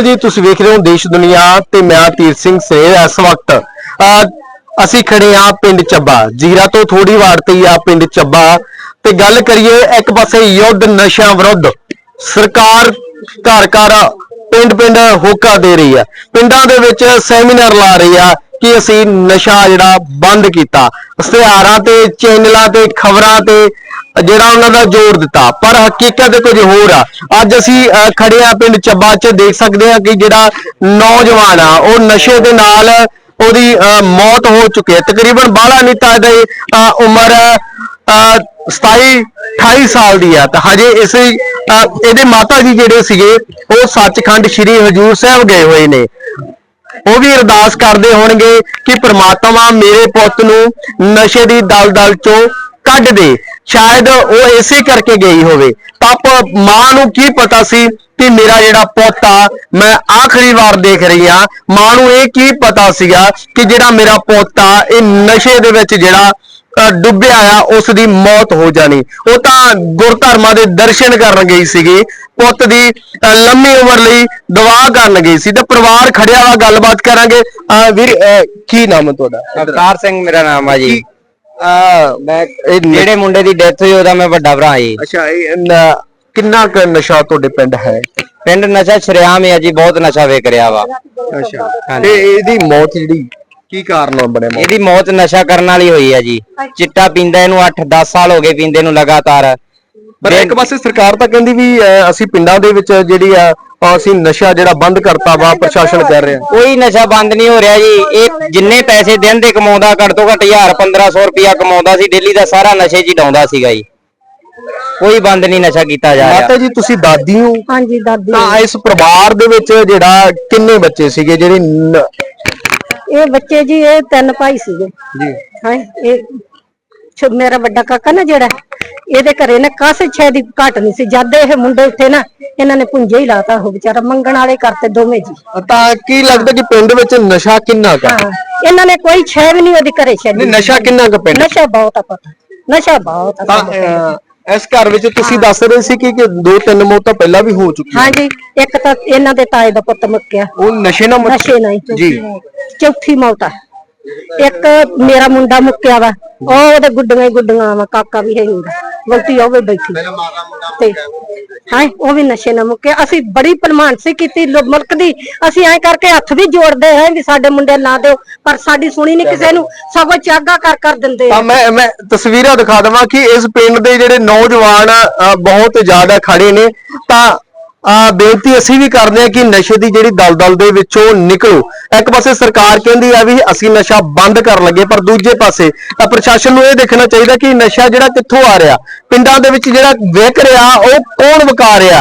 ਜੀ, ਤੁਸੀਂ ਵੇਖ ਰਹੇ ਹੋ ਦੇਸ਼ ਦੁਨੀਆ ਤੇ ਮੈਂ ਤੀਰ ਸਿੰਘ ਸੇਰ ਇਸ ਵਕਤ। ਅਸੀਂ ਖੜੇ ਆ ਪਿੰਡ ਚੱਬਾ। ਜੀਰਾ ਤੋਂ ਥੋੜੀ ਵਾਰ ਤੇ ਆ ਪਿੰਡ ਚੱਬਾ। ਤੇ ਗੱਲ ਕਰੀਏ ਇੱਕ ਪਾਸੇ ਯੁੱਧ ਨਸ਼ਿਆਂ ਵਿਰੁੱਧ। ਸਰਕਾਰ ਘਰ ਘਰ ਪਿੰਡ ਪਿੰਡ ਹੋਕਾ ਦੇ ਰਹੀ ਆ ਪਿੰਡਾਂ ਦੇ ਵਿੱਚ ਸੈਮੀਨਾਰ ਲਾ ਰਹੀ ਆ। ਕਿ ਅਸੀਂ ਨਸ਼ਾ ਜਿਹੜਾ ਬੰਦ ਕੀਤਾ ਇਸ਼ਤਿਹਾਰਾਂ ਤੇ ਚੈਨਲਾਂ ਤੇ ਖਬਰਾਂ ਤੇ ਜਿਹੜਾ ਉਹਨਾਂ ਦਾ ਜ਼ੋਰ ਦਿੱਤਾ। ਪਰ ਹਕੀਕਤ ਕੁਝ ਹੋਰ ਆ। ਅੱਜ ਅਸੀਂ ਖੜੇ ਆ ਪਿੰਡ ਚੱਬਾ 'ਚ ਦੇਖ ਸਕਦੇ ਆ ਕਿ ਜਿਹੜਾ ਨੌਜਵਾਨ ਆ ਉਹ ਨਸ਼ੇ ਦੇ ਨਾਲ ਉਹਦੀ ਅਹ, ਮੌਤ ਹੋ ਚੁੱਕੀ ਹੈ। ਤਕਰੀਬਨ ਬਾਲਾ ਨਹੀਂ ਤਾਂ ਇਹਦੀ ਉਮਰ ਅਹ, 27 28 ਸਾਲ ਦੀ ਆ। ਤਾਂ ਹਜੇ ਇਸ ਇਹਦੇ ਮਾਤਾ ਜੀ ਜਿਹੜੇ ਸੀਗੇ ਉਹ ਸੱਚਖੰਡ ਸ੍ਰੀ ਹਜੂਰ ਸਾਹਿਬ ਗਏ ਹੋਏ ਨੇ। ਉਹ ਵੀ ਅਰਦਾਸ ਕਰਦੇ ਹੋਣਗੇ ਕਿ ਪ੍ਰਮਾਤਮਾ ਮੇਰੇ ਪੁੱਤ ਨੂੰ ਨਸ਼ੇ ਦੀ ਦਲਦਲ ਚੋਂ ਕੱਢ ਦੇ। ਸ਼ਾਇਦ ਉਹ ਇਸੇ ਕਰਕੇ ਗਈ ਹੋਵੇ। ਤਾਂ ਪ- ਮਾਂ ਨੂੰ ਕੀ ਪਤਾ ਸੀ ਕਿ ਮੇਰਾ ਜਿਹੜਾ ਪੁੱਤ ਆ, ਮੈਂ ਆਖਰੀ ਵਾਰ ਦੇਖ ਰਹੀ ਆ ਮਾਂ ਨੂੰ ਇਹ ਕੀ ਪਤਾ ਸੀਗਾ ਕਿ ਜਿਹੜਾ ਮੇਰਾ ਪੁੱਤ ਆ, ਇਹ ਨਸ਼ੇ ਦੇ ਵਿੱਚ ਜਿਹੜਾ ਡੁੱਬਿਆ ਆ ਉਸ ਦੀ ਮੌਤ ਹੋ ਜਾਣੀ। ਉਹ ਤਾਂ ਗੁਰਧਰਮਾਂ ਦੇ ਦਰਸ਼ਨ ਕਰਨ ਗਈ ਸੀਗੀ। ਪੁੱਤ ਦੀ ਲੰਮੀ ਉਮਰ ਲਈ ਦੁਆ ਕਰਨ ਗਈ ਸੀ। ਤੇ ਪਰਿਵਾਰ ਖੜਿਆ ਵਾ ਗੱਲਬਾਤ ਕਰਾਂਗੇ। ਵੀਰ ਕੀ ਨਾਮ ਹੈ ਤੁਹਾਡਾ? ਅਵਤਾਰ ਸਿੰਘ ਮੇਰਾ ਨਾਮ ਆ ਜੀ। ਆ ਮੈਂ ਜਿਹੜੇ ਮੁੰਡੇ ਦੀ ਡੈਥ ਹੋਈ ਉਹਦਾ ਮੈਂ ਵੱਡਾ ਭਰਾ ਜੀ। ਅੱਛਾ ਇਹ ਕਿੰਨਾ ਕੁ ਨਸ਼ਾ ਤੁਹਾਡੇ ਪਿੰਡ ਹੈ? ਪਿੰਡ ਨਸ਼ਾ ਸ਼ਰਿਆਮ ਹੈ ਜੀ ਬਹੁਤ ਨਸ਼ਾ ਵੇਚ ਰਿਹਾ ਵਾ। ਅੱਛਾ। ਤੇ ਇਹਦੀ ਮੌਤ ਜਿਹੜੀ ਕੀ ਕਾਰਨ ਬਣਿਆ ਮੌਤ? ਇਹਦੀ ਮੌਤ ਨਸ਼ਾ ਕਰਨ ਵਾਲੀ ਹੋਈ ਹੈ ਜੀ। ਚਿੱਟਾ ਪੀਂਦਾ ਇਹਨੂੰ 8-10 ਸਾਲ ਹੋ ਗਏ ਪੀਂਦੇ ਨੂੰ ਲਗਾਤਾਰ। ਪਰ ਇੱਕ ਪਾਸੇ ਸਰਕਾਰ ਤਾਂ ਕਹਿੰਦੀ ਵੀ ਅਸੀਂ ਪਿੰਡਾਂ ਦੇ ਵਿੱਚ ਜਿਹੜੀ ਆ ਅਸੀਂ ਨਸ਼ਾ ਜਿਹੜਾ ਬੰਦ ਕਰਤਾ ਵਾ ਪ੍ਰਸ਼ਾਸਨ ਕਰ ਰਿਹਾ। ਕੋਈ ਨਸ਼ਾ ਬੰਦ ਨਹੀਂ ਹੋ ਰਿਹਾ ਜੀ। ਇਹ ਜਿੰਨੇ ਪੈਸੇ ਦਿਨ ਦੇ ਕਮਾਉਂਦਾ ਘੱਟ ਤੋਂ ਘੱਟ 1000 1500 ਰੁਪਇਆ ਕਮਾਉਂਦਾ ਸੀ ਡੇਲੀ ਦਾ ਸਾਰਾ ਨਸ਼ੇ 'ਚ ਹੀ ਡਾਉਂਦਾ ਸੀਗਾ ਜੀ। ਕੋਈ ਬੰਦ ਨਹੀਂ ਨਸ਼ਾ ਕੀਤਾ ਜਾ ਰਿਹਾ। ਮਾਤਾ ਜੀ ਤੁਸੀਂ ਦਾਦੀ ਹੋ? ਹਾਂਜੀ ਦਾਦੀ ਤਾਂ ਇਸ ਪਰਿਵਾਰ ਦੇ ਵਿੱਚ ਜਿਹੜਾ ਕਿੰਨੇ ਬੱਚੇ ਸੀਗੇ ਜਿਹੜੇ ਨ- ਇਹ ਬੱਚੇ ਜੀ ਇਹ ਤਿੰਨ ਭਾਈ ਸੀਗੇ। ਜੀ। ਹਾਂ ਇਹ ਛ- ਮੇਰਾ ਵੱਡਾ ਕਾਕਾ ਨਾ ਜਿਹੜਾ ਇਹਦੇ ਘਰੇ ਨਾ ਕਾਸੇ ਛੇ ਦੀ ਘਟ ਨਹੀਂ ਸੀ। ਜਦ ਇਹ ਮੁੰਡੇ ਉੱਥੇ ਨਾ ਇਹਨਾਂ ਨੇ ਪੁੰਜੇ ਹੀ ਲਾਤਾ ਉਹ ਵਿਚਾਰਾ ਮੰਗਣ ਵਾਲੇ ਕਰਤੇ ਦੋਵੇਂ ਜੀ। ਤਾਂ ਕੀ ਲੱਗਦਾ ਕਿ ਪਿੰਡ ਵਿੱਚ ਨਸ਼ਾ ਕਿੰਨਾ ਕੁ ਹਾਂ ਇਹਨਾਂ ਨੇ ਕੋਈ ਛੇ ਵੀ ਨਹੀਂ ਉਹਦੇ ਘਰੇ ਛੱਡੀ। ਨਹੀਂ ਨਸ਼ਾ ਕਿੰਨਾ ਕੁ ਪਿੰਡ ਨਸ਼ਾ ਬਹੁਤ ਆ ਪਤਾ। ਨਸ਼ਾ ਬਹੁਤ ਆ ਤਾਂ। ਇਸ ਘਰ ਵਿੱਚ ਤੁਸੀਂ ਦੱਸ ਰਹੇ ਸੀ ਕਿ ਕਿ ਦੋ ਤਿੰਨ ਮੌਤਾਂ ਪਹਿਲਾਂ ਵੀ ਹੋ ਚੁੱਕੀਆਂ ਹਾਂਜੀ ਇੱਕ ਤਾਂ ਇਹਨਾਂ ਦੇ ਤਾਏ ਦਾ ਪੁੱਤ ਮੁੱਕਿਆ। ਉਹ ਨਸ਼ੇ ਨਾਲ ਮਰ- ਨਸ਼ੇ ਨਹੀਂ ਜੀ। ਚੌਥੀ ਮੌਤ ਆ। ਇੱਕ ਮੇਰਾ ਮੁੰਡਾ ਮੁੱਕਿਆ ਵਾ ਉਹ ਉਹਦੇ ਗੁੱਡੀਆਂ ਹੀ ਗੁੱਡੀਆਂ ਵਾ ਕਾਕਾ ਵੀ ਹੈ ਹੁੰਦਾ ਗਲਤੀ ਉਹ ਵੀ ਬੈਠੀ। ਤੇ ਹਾਂ ਉਹ ਵੀ ਨਸ਼ੇ ਨਾਲ ਮੁੱਕਿਆ। ਅਸੀਂ ਬੜੀ ਭਲਮਾਨ ਸੀ ਕੀਤੀ ਲੋ- ਮੁਲਕ ਦੀ। ਅਸੀਂ ਐਂ ਕਰਕੇ ਹੱਥ ਵੀ ਜੋੜਦੇ ਹਾਂ ਵੀ ਸਾਡੇ ਮੁੰਡੇ ਨਾ ਦਿਓ ਪਰ ਸਾਡੀ ਸੁਣੀ ਨਹੀਂ ਕਿਸੇ ਨੂੰ। ਸਗੋਂ ਚਾਗਾ ਕਰ ਕਰ ਦਿੰਦੇ ਆ। ਤਾਂ ਮੈਂ ਮੈਂ ਤਸਵੀਰਾਂ ਦਿਖਾ ਦਵਾਂ ਕਿ ਇਸ ਪਿੰਡ ਦੇ ਜਿਹੜੇ ਨੌਜਵਾਨ ਅ, ਬਹੁਤ ਜ਼ਿਆਦਾ ਖੜੇ ਨੇ। ਤਾਂ ਬੇਨਤੀ ਅਸੀਂ ਵੀ ਕਰਦੇ ਹਾਂ ਕਿ ਨਸ਼ੇ ਦੀ ਜਿਹੜੀ ਦਲਦਲ ਦੇ ਵਿੱਚੋਂ ਨਿਕਲੋ। ਇੱਕ ਪਾਸੇ ਸਰਕਾਰ ਕਹਿੰਦੀ ਆ ਵੀ ਅਸੀਂ ਨਸ਼ਾ ਬੰਦ ਕਰਨ ਲੱਗੇ, ਪਰ ਦੂਜੇ ਪਾਸੇ ਪ੍ਰਸ਼ਾਸਨ ਨੂੰ ਇਹ ਦੇਖਣਾ ਚਾਹੀਦਾ ਕਿ ਨਸ਼ਾ ਜਿਹੜਾ ਕਿੱਥੋਂ ਆ ਰਿਹਾ। ਪਿੰਡਾਂ ਦੇ ਵਿੱਚ ਜਿਹੜਾ ਵਿਕ ਰਿਹਾ, ਉਹ ਕੌਣ ਵਿਕਾ ਰਿਹਾ?